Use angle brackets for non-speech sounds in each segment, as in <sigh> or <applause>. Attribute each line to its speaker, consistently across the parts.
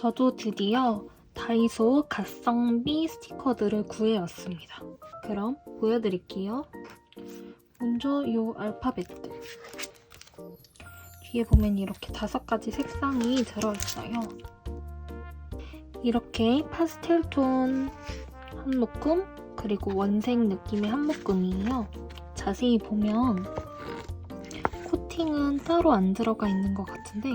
Speaker 1: 저도 드디어 다이소 가성비 스티커들을 구해왔습니다. 그럼 보여드릴게요. 먼저 이 알파벳들. 뒤에 보면 이렇게 다섯 가지 색상이 들어있어요. 이렇게 파스텔 톤 한 묶음, 그리고 원색 느낌의 한 묶음이에요. 자세히 보면 코팅은 따로 안 들어가 있는 것 같은데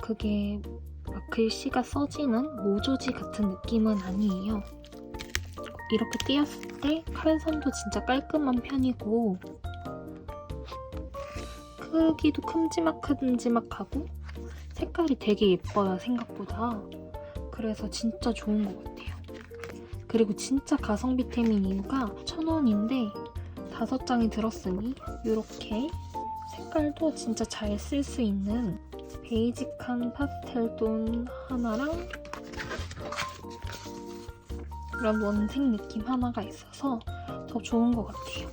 Speaker 1: 그게 막 글씨가 써지는 모조지 같은 느낌은 아니에요. 이렇게 띄었을 때 칼선도 진짜 깔끔한 편이고 크기도 큼지막큼지막하고 색깔이 되게 예뻐요 생각보다 그래서 진짜 좋은 것 같아요 그리고 진짜 가성비템인 이유가 천원인데 다섯 장이 들었으니 이렇게 색깔도 진짜 잘 쓸 수 있는 베이직한 파스텔 톤 하나랑 이런 원색 느낌 하나가 있어서 더 좋은 것 같아요.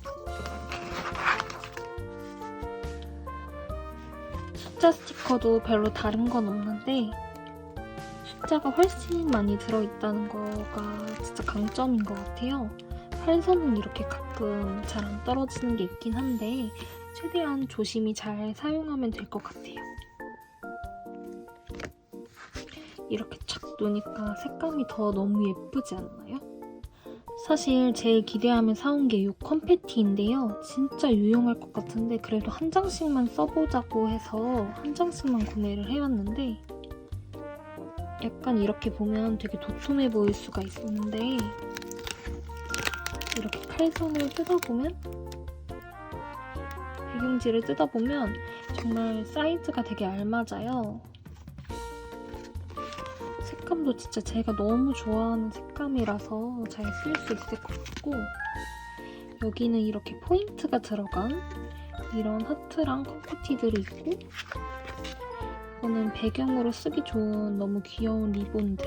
Speaker 1: 숫자 스티커도 별로 다른 건 없는데 숫자가 훨씬 많이 들어있다는 거가 진짜 강점인 것 같아요. 팔선은 이렇게 가끔 잘 안 떨어지는 게 있긴 한데 최대한 조심히 잘 사용하면 될 것 같아요. 이렇게 착 놓으니까 색감이 더 너무 예쁘지 않나요? 사실 제일 기대하며 사온 게 이 컴패티인데요. 진짜 유용할 것 같은데 그래도 한 장씩만 써보자고 해서 한 장씩만 구매를 해왔는데 약간 이렇게 보면 되게 도톰해 보일 수가 있는데 이렇게 칼선을 뜯어보면 배경지를 뜯어보면 정말 사이즈가 되게 알맞아요. 색감도 진짜 제가 너무 좋아하는 색감이라서 잘 쓸 수 있을 것 같고 여기는 이렇게 포인트가 들어간 이런 하트랑 컴포티들이 있고 이거는 배경으로 쓰기 좋은 너무 귀여운 리본들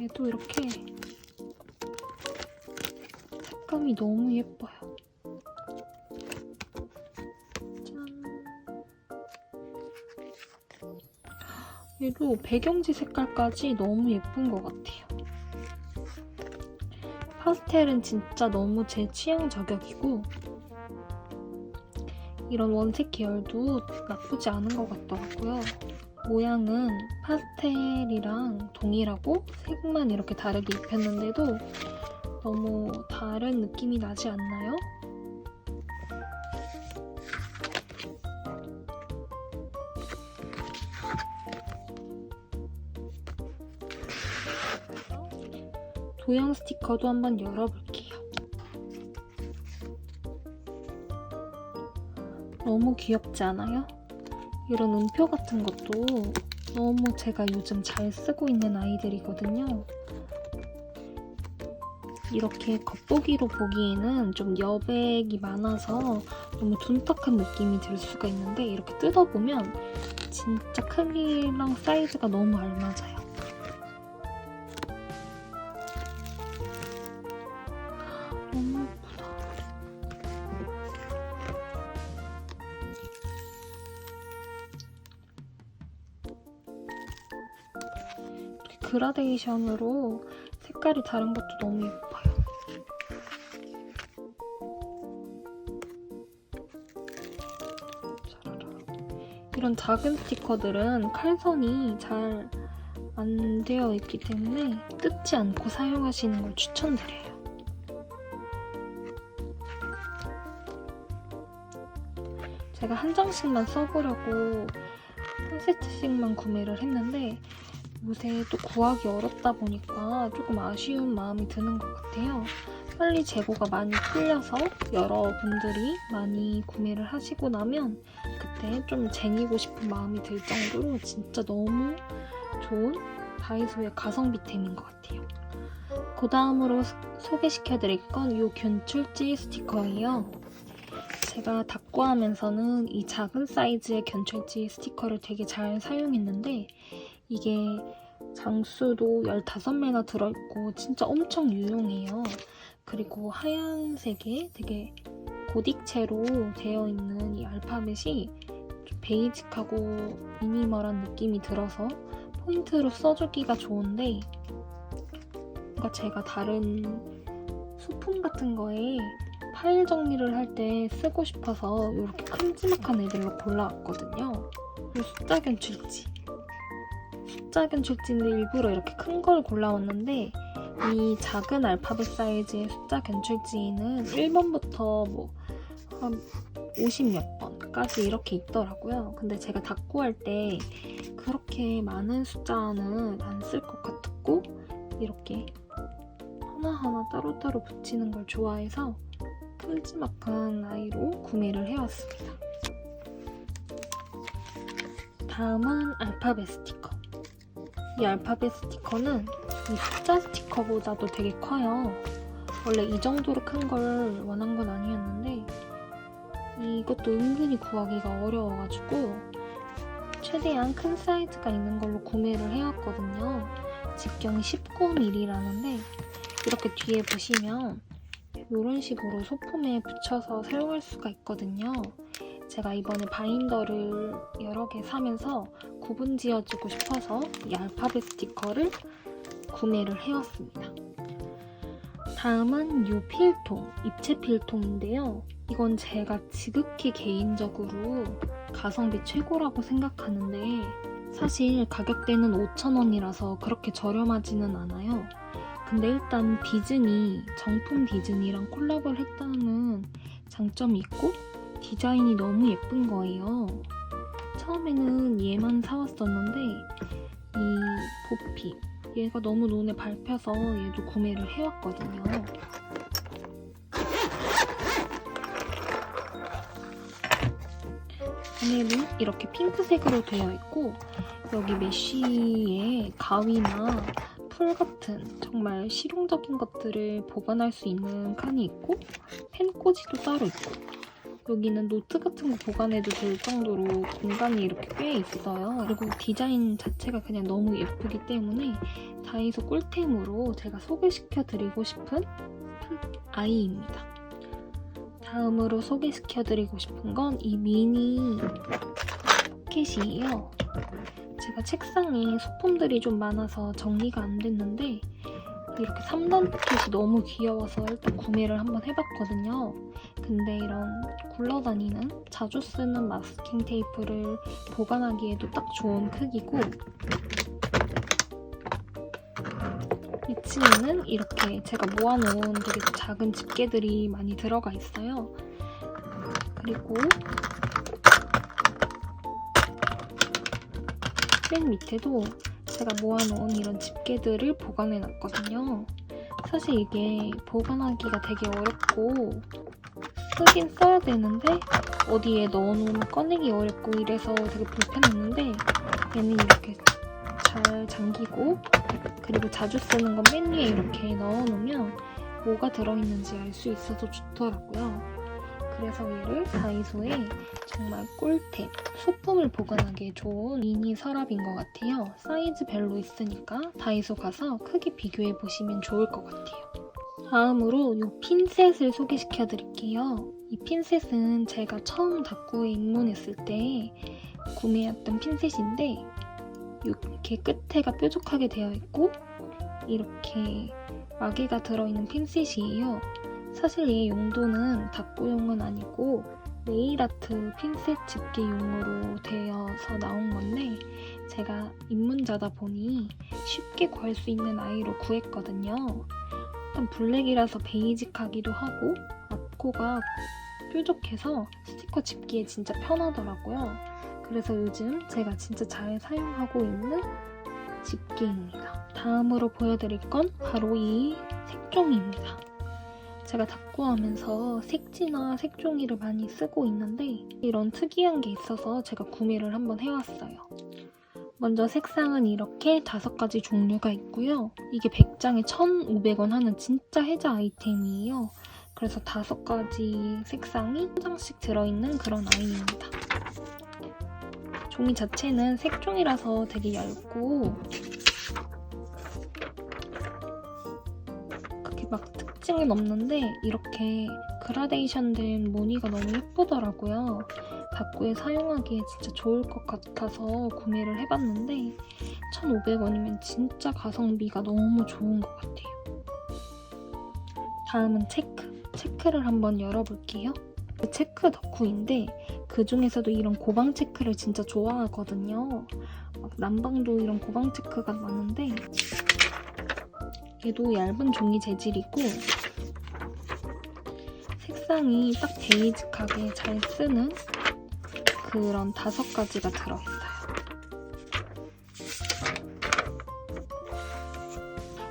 Speaker 1: 얘도 이렇게 색감이 너무 예뻐요. 얘도 배경지 색깔까지 너무 예쁜 것 같아요. 파스텔은 진짜 너무 제 취향 저격이고 이런 원색 계열도 나쁘지 않은 것 같더라고요. 모양은 파스텔이랑 동일하고 색만 이렇게 다르게 입혔는데도 너무 다른 느낌이 나지 않나요? 도형 스티커도 한번 열어볼게요. 너무 귀엽지 않아요? 이런 음표 같은 것도 너무 제가 요즘 잘 쓰고 있는 아이들이거든요. 이렇게 겉보기로 보기에는 좀 여백이 많아서 너무 둔탁한 느낌이 들 수가 있는데 이렇게 뜯어보면 진짜 크기랑 사이즈가 너무 알맞아요. 그라데이션으로 색깔이 다른 것도 너무 예뻐요. 이런 작은 스티커들은 칼선이 잘 안 되어 있기 때문에 뜯지 않고 사용하시는 걸 추천드려요. 제가 한 장씩만 써보려고 한 세트씩만 구매를 했는데 요새 또 구하기 어렵다 보니까 조금 아쉬운 마음이 드는 것 같아요. 빨리 재고가 많이 풀려서 여러분들이 많이 구매를 하시고 나면 그때 좀 쟁이고 싶은 마음이 들 정도로 진짜 너무 좋은 다이소의 가성비템인 것 같아요. 그 다음으로 소개시켜 드릴 건 이 견출지 스티커예요. 제가 닦고 하면서는 이 작은 사이즈의 견출지 스티커를 되게 잘 사용했는데 이게 장수도 15매나 들어있고 진짜 엄청 유용해요. 그리고 하얀색에 되게 고딕체로 되어 있는 이 알파벳이 좀 베이직하고 미니멀한 느낌이 들어서 포인트로 써주기가 좋은데 뭔가 제가 다른 소품 같은 거에 파일 정리를 할 때 쓰고 싶어서 이렇게 큼지막한 애들로 골라왔거든요. 이 숫자 견출지. 숫자 견출지인데 일부러 이렇게 큰 걸 골라왔는데 이 작은 알파벳 사이즈의 숫자 견출지는 1번부터 뭐 한 50몇 번까지 이렇게 있더라고요. 근데 제가 닦고 할 때 그렇게 많은 숫자는 안 쓸 것 같았고 이렇게 하나하나 따로따로 붙이는 걸 좋아해서 큼지막한 아이로 구매를 해왔습니다. 다음은 알파벳 스티커. 이 알파벳 스티커는 이 숫자 스티커보다도 되게 커요. 원래 이 정도로 큰 걸 원한 건 아니었는데 이것도 은근히 구하기가 어려워가지고 최대한 큰 사이즈가 있는 걸로 구매를 해왔거든요. 직경이 19mm라는데 이렇게 뒤에 보시면 이런 식으로 소품에 붙여서 사용할 수가 있거든요. 제가 이번에 바인더를 여러 개 사면서 구분 지어주고 싶어서 이 알파벳 스티커를 구매를 해왔습니다. 다음은 이 필통, 입체 필통인데요. 이건 제가 지극히 개인적으로 가성비 최고라고 생각하는데 사실 가격대는 5,000원이라서 그렇게 저렴하지는 않아요. 근데 일단 디즈니, 정품 디즈니랑 콜라보를 했다는 장점이 있고 디자인이 너무 예쁜 거예요. 처음에는 얘만 사왔었는데 이 보피 얘가 너무 눈에 밟혀서 얘도 구매를 해왔거든요. 안에는 이렇게 핑크색으로 되어 있고 여기 메쉬에 가위나 풀 같은 정말 실용적인 것들을 보관할 수 있는 칸이 있고 펜꽂이도 따로 있고 여기는 노트 같은 거 보관해도 될 정도로 공간이 이렇게 꽤 있어요. 그리고 디자인 자체가 그냥 너무 예쁘기 때문에 다이소 꿀템으로 제가 소개시켜 드리고 싶은 아이입니다. 다음으로 소개시켜 드리고 싶은 건 이 미니 포켓이에요. 제가 책상에 소품들이 좀 많아서 정리가 안 됐는데 이렇게 3단 포켓이 너무 귀여워서 일단 구매를 한번 해봤거든요. 근데 이런 굴러다니는 자주 쓰는 마스킹 테이프를 보관하기에도 딱 좋은 크기고 2층에는 이렇게 제가 모아놓은 되게 작은 집게들이 많이 들어가 있어요. 그리고 맨 밑에도 제가 모아놓은 이런 집게들을 보관해놨거든요. 사실 이게 보관하기가 되게 어렵고 쓰긴 써야 되는데 어디에 넣어놓으면 꺼내기 어렵고 이래서 되게 불편했는데 얘는 이렇게 잘 잠기고 그리고 자주 쓰는 건 맨 위에 이렇게 넣어놓으면 뭐가 들어있는지 알 수 있어서 좋더라고요. 그래서 얘를 다이소에 정말 꿀템, 소품을 보관하기에 좋은 미니 서랍인 것 같아요. 사이즈별로 있으니까 다이소 가서 크기 비교해 보시면 좋을 것 같아요. 다음으로 이 핀셋을 소개시켜 드릴게요. 이 핀셋은 제가 처음 다꾸에 입문했을 때 구매했던 핀셋인데 이렇게 끝에가 뾰족하게 되어 있고 이렇게 마개가 들어있는 핀셋이에요. 사실 얘 용도는 닦고용은 아니고 네일아트 핀셋 집게용으로 되어서 나온 건데 제가 입문자다 보니 쉽게 구할 수 있는 아이로 구했거든요. 일단 블랙이라서 베이직하기도 하고 앞코가 뾰족해서 스티커 집기에 진짜 편하더라고요. 그래서 요즘 제가 진짜 잘 사용하고 있는 집게입니다. 다음으로 보여드릴 건 바로 이 색종이입니다. 제가 닦고하면서 색지나 색종이를 많이 쓰고 있는데 이런 특이한 게 있어서 제가 구매를 한번 해왔어요. 먼저 색상은 이렇게 다섯 가지 종류가 있고요. 이게 100장에 1,500원 하는 진짜 혜자 아이템이에요. 그래서 다섯 가지 색상이 한 장씩 들어있는 그런 아이입니다. 종이 자체는 색종이라서 되게 얇고 그렇게 막 특징은 없는데 이렇게 그라데이션 된 무늬가 너무 예쁘더라고요. 닭구에 사용하기에 진짜 좋을 것 같아서 구매를 해봤는데 1,500원이면 진짜 가성비가 너무 좋은 것 같아요. 다음은 체크. 체크를 한번 열어볼게요. 그 체크 덕후인데 그 중에서도 이런 고방 체크를 진짜 좋아하거든요. 막 남방도 이런 고방 체크가 많은데 얘도 얇은 종이 재질이고 색상이 딱 베이직하게 잘 쓰는 그런 다섯 가지가 들어있어요.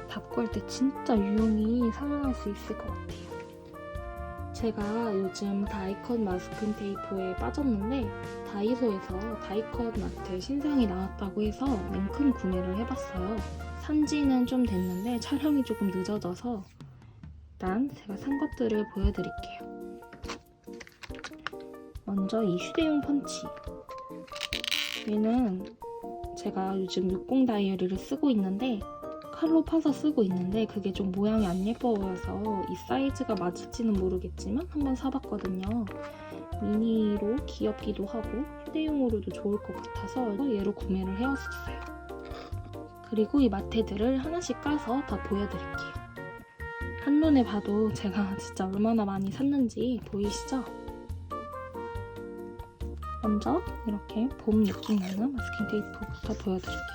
Speaker 1: 닦을 때 진짜 유용히 사용할 수 있을 것 같아요. 제가 요즘 다이컷 마스킹 테이프에 빠졌는데 다이소에서 다이컷 마트 신상이 나왔다고 해서 냉큼 구매를 해봤어요. 산지는 좀 됐는데 촬영이 조금 늦어져서 일단 제가 산 것들을 보여드릴게요. 먼저 이 휴대용 펀치. 얘는 제가 요즘 60 다이어리를 쓰고 있는데 칼로 파서 쓰고 있는데 그게 좀 모양이 안 예뻐 보여서 이 사이즈가 맞을지는 모르겠지만 한번 사봤거든요. 미니로 귀엽기도 하고 휴대용으로도 좋을 것 같아서 얘로 구매를 해왔었어요. 그리고 이 마테들을 하나씩 까서 다 보여드릴게요. 한눈에 봐도 제가 <laughs> 진짜 얼마나 많이 샀는지 보이시죠? 먼저 이렇게 봄 느낌 나는 마스킹 테이프부터 보여드릴게요.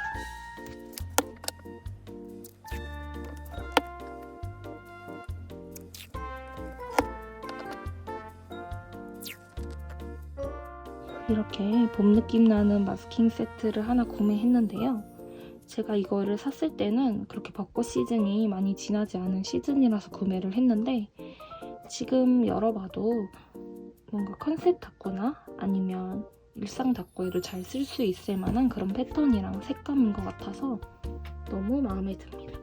Speaker 1: 이렇게 봄 느낌 나는 마스킹 세트를 하나 구매했는데요. 제가 이거를 샀을 때는 그렇게 벚꽃 시즌이 많이 지나지 않은 시즌이라서 구매를 했는데 지금 열어봐도 뭔가 컨셉 닭구나 아니면 일상 닭구에도 잘 쓸 수 있을 만한 그런 패턴이랑 색감인 것 같아서 너무 마음에 듭니다.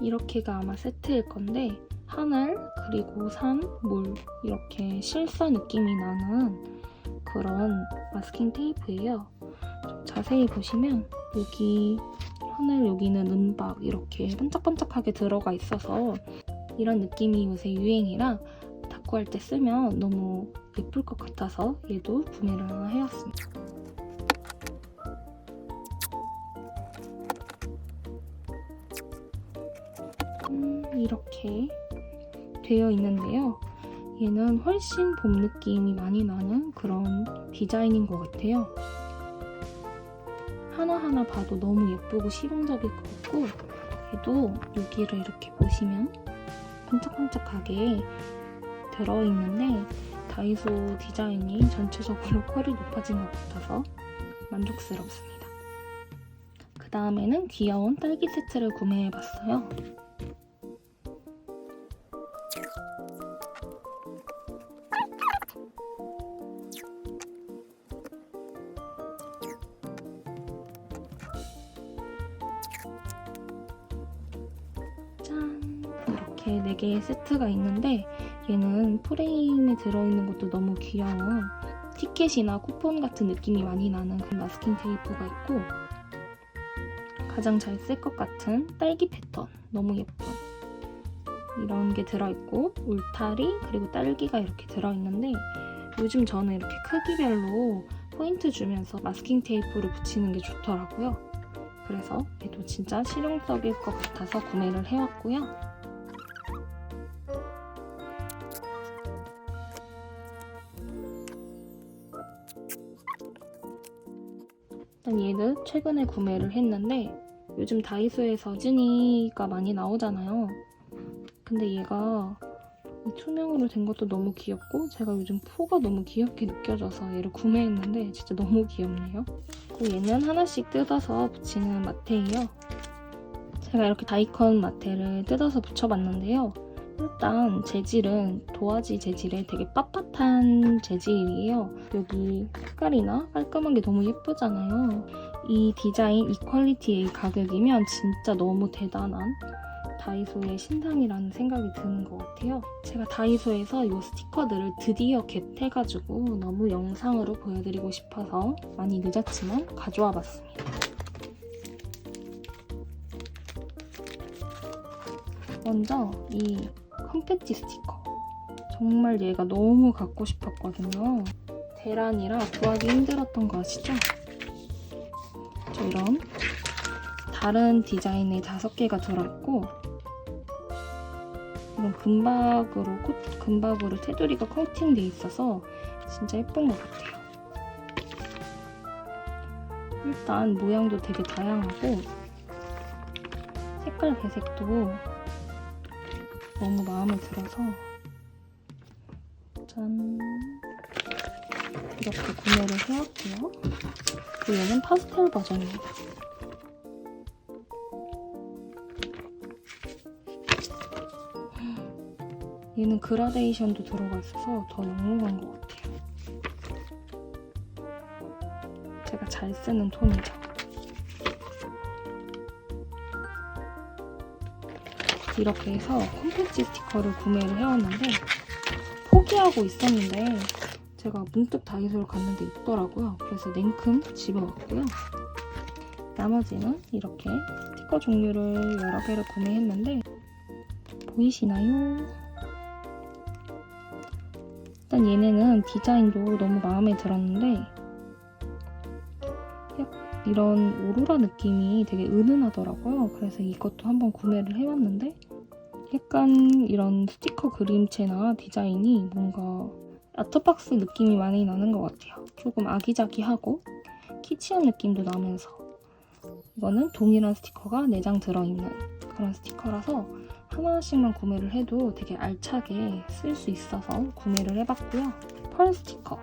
Speaker 1: 이렇게가 아마 세트일 건데 하늘 그리고 산, 물 이렇게 실사 느낌이 나는 그런 마스킹 테이프예요. 좀 자세히 보시면 여기 하늘 여기는 은박 이렇게 반짝반짝하게 들어가 있어서 이런 느낌이 요새 유행이라 닦고 할 때 쓰면 너무 예쁠 것 같아서 얘도 구매를 하나 해왔습니다. 음, 이렇게 되어 있는데요. 얘는 훨씬 봄 느낌이 많이 나는 그런 디자인인 것 같아요. 하나하나 봐도 너무 예쁘고 실용적일 것 같고 얘도 여기를 이렇게 보시면 반짝반짝하게 들어있는데 다이소 디자인이 전체적으로 퀄이 높아진 것 같아서 만족스럽습니다. 그 다음에는 귀여운 딸기 세트를 구매해봤어요. 세트가 있는데 얘는 프레임에 들어있는 것도 너무 귀여운 티켓이나 쿠폰 같은 느낌이 많이 나는 그 마스킹 테이프가 있고 가장 잘 쓸 것 같은 딸기 패턴 너무 예쁜 이런 게 들어있고 울타리 그리고 딸기가 이렇게 들어있는데 요즘 저는 이렇게 크기별로 포인트 주면서 마스킹 테이프를 붙이는 게 좋더라고요. 그래서 얘도 진짜 실용적일 것 같아서 구매를 해왔고요. 일단 얘는 최근에 구매를 했는데 요즘 다이소에서 지니가 많이 나오잖아요. 근데 얘가 이 투명으로 된 것도 너무 귀엽고 제가 요즘 포가 너무 귀엽게 느껴져서 얘를 구매했는데 진짜 너무 <laughs> 귀엽네요. 그리고 얘는 하나씩 뜯어서 붙이는 마테예요. 제가 이렇게 다이컨 마테를 뜯어서 붙여봤는데요. 일단 재질은 도화지 재질의 되게 빳빳한 재질이에요. 여기 색깔이나 깔끔한 게 너무 예쁘잖아요. 이 디자인, 이 퀄리티의 가격이면 진짜 너무 대단한 다이소의 신상이라는 생각이 드는 것 같아요. 제가 다이소에서 이 스티커들을 드디어 겟해가지고 너무 영상으로 보여드리고 싶어서 많이 늦었지만 가져와 봤습니다. 먼저 이 컴패치 스티커. 정말 얘가 너무 갖고 싶었거든요. 대란이라 구하기 힘들었던 거 아시죠? 저 이런 다른 디자인의 다섯 개가 들어있고 이건 금박으로 코, 금박으로 테두리가 코팅돼 있어서 진짜 예쁜 것 같아요. 일단 모양도 되게 다양하고 색깔 배색도 너무 마음에 들어서 짠 이렇게 구매를 해왔고요. 그리고 얘는 파스텔 버전이에요. 얘는 그라데이션도 들어가 있어서 더 영롱한 것 같아요. 제가 잘 쓰는 톤이죠. 이렇게 해서 컴패치 스티커를 구매를 해왔는데 포기하고 있었는데 제가 문득 다이소를 갔는데 있더라고요. 그래서 냉큼 집어왔고요. 나머지는 이렇게 스티커 종류를 여러 개를 구매했는데 보이시나요? 일단 얘네는 디자인도 너무 마음에 들었는데 약 이런 오로라 느낌이 되게 은은하더라고요. 그래서 이것도 한번 구매를 해봤는데 약간 이런 스티커 그림체나 디자인이 뭔가 아트박스 느낌이 많이 나는 것 같아요. 조금 아기자기하고 키치한 느낌도 나면서 이거는 동일한 스티커가 4장 들어있는 그런 스티커라서 하나씩만 구매를 해도 되게 알차게 쓸 수 있어서 구매를 해봤고요. 펄 스티커.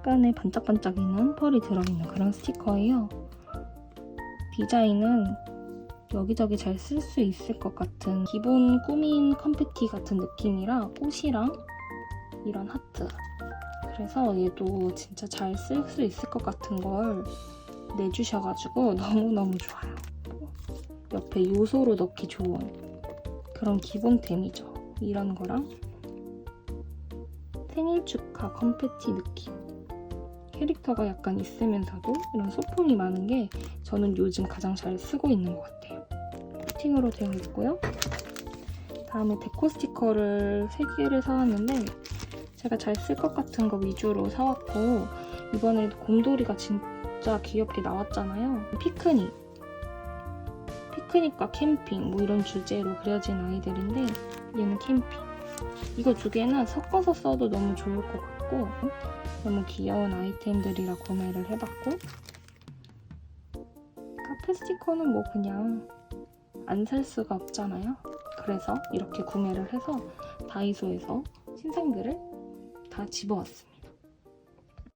Speaker 1: 약간의 반짝반짝이는 펄이 들어있는 그런 스티커예요. 디자인은 여기저기 잘 쓸 수 있을 것 같은 기본 꾸민 컴패티 같은 느낌이라 꽃이랑 이런 하트. 그래서 얘도 진짜 잘 쓸 수 있을 것 같은 걸 내주셔가지고 <laughs> 너무너무 좋아요. 옆에 요소로 넣기 좋은 그런 기본템이죠. 이런 거랑 생일 축하 컴패티 느낌. 캐릭터가 약간 있으면서도 이런 소품이 많은 게 저는 요즘 가장 잘 쓰고 있는 것 같아요. 코팅으로 되어 있고요. 다음에 데코 스티커를 3개를 사왔는데 제가 잘 쓸 것 같은 거 위주로 사왔고 이번에도 곰돌이가 진짜 귀엽게 나왔잖아요. 피크닉. 피크닉과 캠핑 뭐 이런 주제로 그려진 아이들인데 얘는 캠핑. 이거 두 개는 섞어서 써도 너무 좋을 것 같고 너무 귀여운 아이템들이라 구매를 해봤고 카페 스티커는 뭐 그냥 안 살 수가 없잖아요. 그래서 이렇게 구매를 해서 다이소에서 신상들을 다 집어왔습니다.